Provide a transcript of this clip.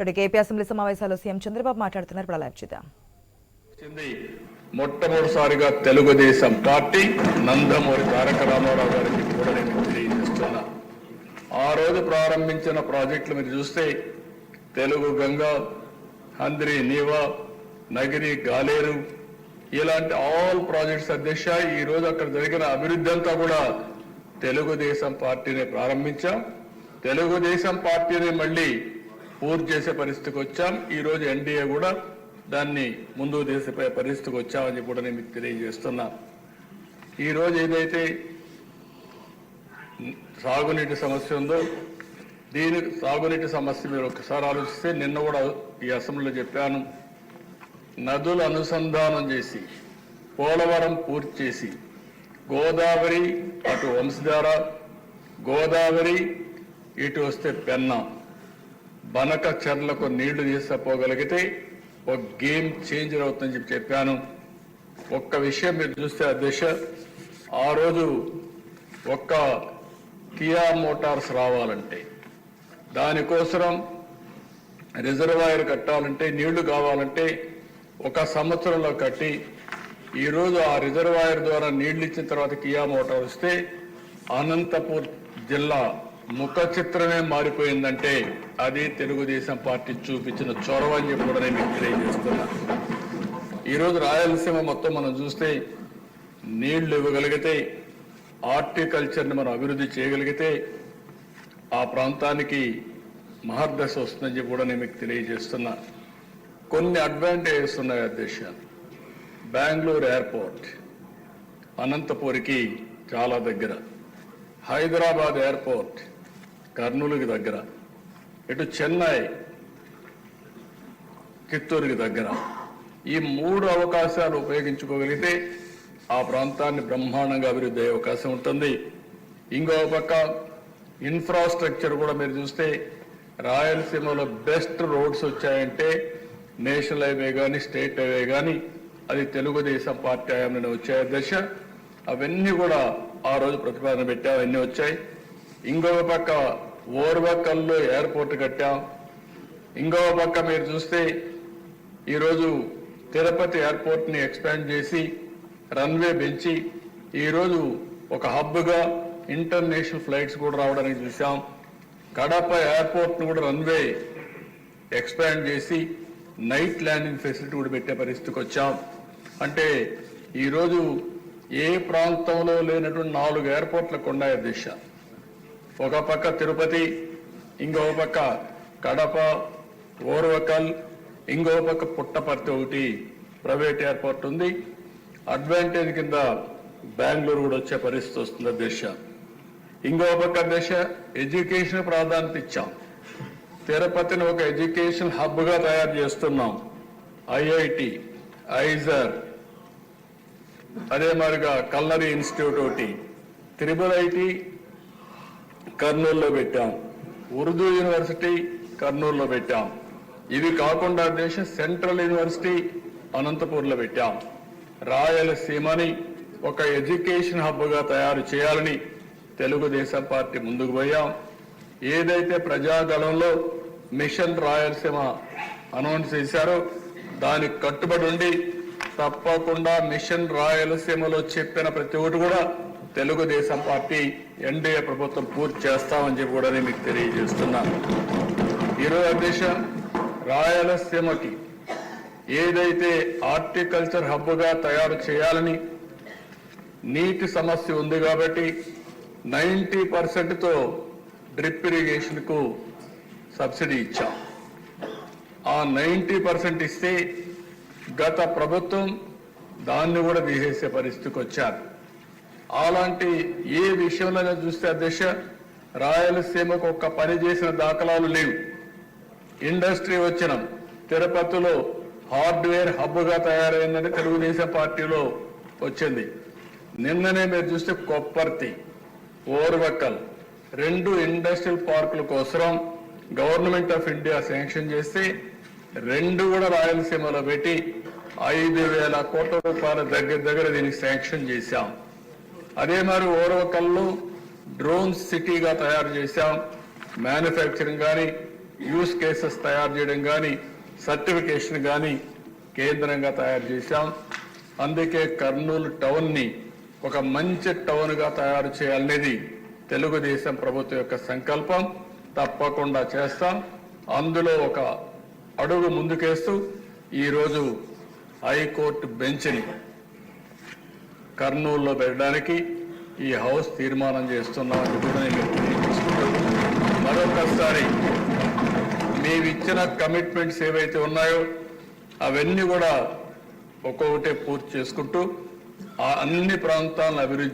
ఇటు AP assembly సమావేశాల్లో CM Chandrababu మాట్లాడుతున్నారు. ఇప్పుడు లైవ్ చూద్దాం. మొట్టమొదటిసారిగా తెలుగుదేశం పార్టీ నందమూరి తారక రామారావు గారికి కూడా నేను తెలియజేస్తున్నా. ఆ రోజు ప్రారంభించిన ప్రాజెక్టులు మీరు చూస్తే తెలుగు గంగా హంద్రి నీవా నగిరి గాలేరు ఇలాంటి ఆల్ ప్రాజెక్ట్స్ అధ్యక్ష ఈ రోజు అక్కడ జరిగిన అభివృద్ధి అంతా కూడా తెలుగుదేశం పార్టీని ప్రారంభించాం. తెలుగుదేశం పార్టీని మళ్ళీ పూర్తి చేసే పరిస్థితికి వచ్చాం. ఈ రోజు ఎన్డీఏ కూడా దాన్ని ముందుకు తీసిపోయే పరిస్థితికి వచ్చామని కూడా నేను మీకు తెలియజేస్తున్నా. ఈరోజు ఏదైతే సాగునీటి సమస్య ఉందో దీని సాగునీటి సమస్య మీరు ఒకసారి ఆలోచిస్తే నిన్న కూడా ఈ అసెంబ్లీలో చెప్పాను. నదులు అనుసంధానం చేసి పోలవరం పూర్తి చేసి గోదావరి అటు వంశధార గోదావరి ఇటు వస్తే పెన్నా బనక చెర్లకు నీళ్ళు తీసుకుపోగలిగితే ఒక గేమ్ చేంజర్ అవుతుందని చెప్పి చెప్పాను. ఒక్క విషయం మీరు చూస్తే అధ్యక్ష ఆ రోజు ఒక్క కియా మోటార్స్ రావాలంటే దానికోసం రిజర్వాయర్ కట్టాలంటే నీళ్ళు కావాలంటే ఒక సంవత్సరంలో కట్టి ఈరోజు ఆ రిజర్వాయర్ ద్వారా నీళ్ళు ఇచ్చిన తర్వాత కియా మోటార్ వస్తే అనంతపూర్ జిల్లా ముఖ చిత్రమే మారిపోయిందంటే అది తెలుగుదేశం పార్టీ చూపించిన చొరవ అని చెప్పి కూడా నేను మీకు తెలియజేస్తున్నా. ఈరోజు రాయలసీమ మొత్తం మనం చూస్తే నీళ్ళు ఇవ్వగలిగితే హార్టికల్చర్ని మనం అభివృద్ధి చేయగలిగితే ఆ ప్రాంతానికి మహర్దశ వస్తుందని చెప్పి కూడా నేను మీకు తెలియజేస్తున్నా. కొన్ని అడ్వాంటేజెస్ ఉన్నాయి అధ్యక్ష. బెంగళూరు ఎయిర్పోర్ట్ అనంతపూర్కి చాలా దగ్గర. హైదరాబాద్ ఎయిర్పోర్ట్ కర్నూలుకి దగ్గర. ఇటు చెన్నై చిత్తూరుకి దగ్గర. ఈ మూడు అవకాశాలు ఉపయోగించుకోగలిగితే ఆ ప్రాంతాన్ని బ్రహ్మాండంగా అభివృద్ధి అయ్యే అవకాశం ఉంటుంది. ఇంకో పక్క ఇన్ఫ్రాస్ట్రక్చర్ కూడా మీరు చూస్తే రాయలసీమలో బెస్ట్ రోడ్స్ వచ్చాయంటే నేషనల్ హైవే కానీ స్టేట్ హైవే కానీ అది తెలుగుదేశం పార్టీ హయాంలో వచ్చాయి దశ. అవన్నీ కూడా ఆ రోజు ప్రతిపాదన పెట్టి అవన్నీ వచ్చాయి. ఇంకొక పక్క ఓర్వకల్లో ఎయిర్పోర్ట్ కట్టాం. ఇంకో పక్క మీరు చూస్తే ఈరోజు తిరుపతి ఎయిర్పోర్ట్ని ఎక్స్పాండ్ చేసి రన్వే పెంచి ఈరోజు ఒక హబ్గా ఇంటర్నేషనల్ ఫ్లైట్స్ కూడా రావడానికి చూసాం కడప ఎయిర్పోర్ట్ను కూడా రన్వే ఎక్స్పాండ్ చేసి నైట్ ల్యాండింగ్ ఫెసిలిటీ కూడా పెట్టే పరిస్థితికి వచ్చాం. అంటే ఈరోజు ఏ ప్రాంతంలో లేనటువంటి నాలుగు ఎయిర్పోర్ట్లకు ఉన్నాయి దిశ. ఒక పక్క తిరుపతి ఇంకో పక్క కడప ఓర్వకల్ ఇంకో పక్క పుట్టపర్తి ఒకటి. ప్రైవేట్ ఎయిర్పోర్ట్ ఉంది. అడ్వాంటేజ్ కింద బెంగళూరు కూడా వచ్చే పరిస్థితి వస్తుంది దిశ. ఇంకో పక్క దిశ ఎడ్యుకేషన్ ప్రాధాన్యత ఇచ్చాం. తిరుపతిని ఒక ఎడ్యుకేషన్ హబ్గా తయారు చేస్తున్నాం. ఐఐటి ఐజర్ అదే మాదిరిగా కల్నరీ ఇన్స్టిట్యూట్ ఒకటి. త్రిబుల్ ఐటీ కర్నూలులో పెట్టాం. ఉర్దూ యూనివర్సిటీ కర్నూలులో పెట్టాం. ఇవి కాకుండా దేశ సెంట్రల్ యూనివర్సిటీ అనంతపూర్లో పెట్టాం. రాయలసీమని ఒక ఎడ్యుకేషన్ హబ్గా తయారు చేయాలని తెలుగుదేశం పార్టీ ముందుకు పోయాం. ఏదైతే ప్రజాగళంలో మిషన్ రాయలసీమ అనౌన్స్ చేశారో దానికి కట్టుబడి ఉండి తప్పకుండా మిషన్ రాయలసీమలో చెప్పిన ప్రతి ఒక్కటి కూడా తెలుగుదేశం పార్టీ ఎన్డీఏ ప్రభుత్వం పూర్తి చేస్తామని చెప్పి కూడా నేను మీకు తెలియజేస్తున్నాను ఈరోజు అధ్యక్ష రాయలసీమకి ఏదైతే హార్టికల్చర్ హబ్గా తయారు చేయాలని నీటి సమస్య ఉంది కాబట్టి నైంటీ పర్సెంట్తో డ్రిప్ ఇరిగేషన్కు సబ్సిడీ ఇచ్చాం. ఆ నైంటీ పర్సెంట్ ఇస్తే గత ప్రభుత్వం దాన్ని కూడా తీసేసే పరిస్థితికి వచ్చారు. అలాంటి ఏ విషయంలో చూస్తే అధ్యక్ష రాయలసీమకు ఒక్క పని చేసిన దాఖలాలు లేవు. ఇండస్ట్రీ వచ్చిన తిరుపతిలో హార్డ్వేర్ హబ్గా తయారైందని తెలుగుదేశం పార్టీలో వచ్చింది. నిన్ననే మీరు చూస్తే కొప్పర్తి ఓర్వకల్ రెండు ఇండస్ట్రియల్ పార్కుల కోసం గవర్నమెంట్ ఆఫ్ ఇండియా శాంక్షన్ చేస్తే రెండు కూడా రాయలసీమలో పెట్టి ఐదు వేల కోట్ల రూపాయల దగ్గర దగ్గర దీనికి శాంక్షన్ చేశాం. అదే మరి ఓరవకల్లు డ్రోన్ సిటీగా తయారు చేశాం. మ్యానుఫ్యాక్చరింగ్ కానీ యూస్ కేసెస్ తయారు చేయడం కానీ సర్టిఫికేషన్ కానీ కేంద్రంగా తయారు చేశాం. అందుకే కర్నూలు టౌన్ని ఒక మంచి టౌన్గా తయారు చేయాలనేది తెలుగుదేశం ప్రభుత్వం యొక్క సంకల్పం. తప్పకుండా చేస్తాం. అందులో ఒక అడుగు ముందుకేస్తూ ఈరోజు హైకోర్టు బెంచ్ని కర్నూలులో పెట్టడానికి ఈ హౌస్ తీర్మానం చేస్తున్నామని కూడా నేను మరొకసారి మేమిచ్చిన కమిట్మెంట్స్ ఏవైతే ఉన్నాయో అవన్నీ కూడా ఒక్కొక్కటే పూర్తి చేసుకుంటూ ఆ అన్ని ప్రాంతాలను అభివృద్ధి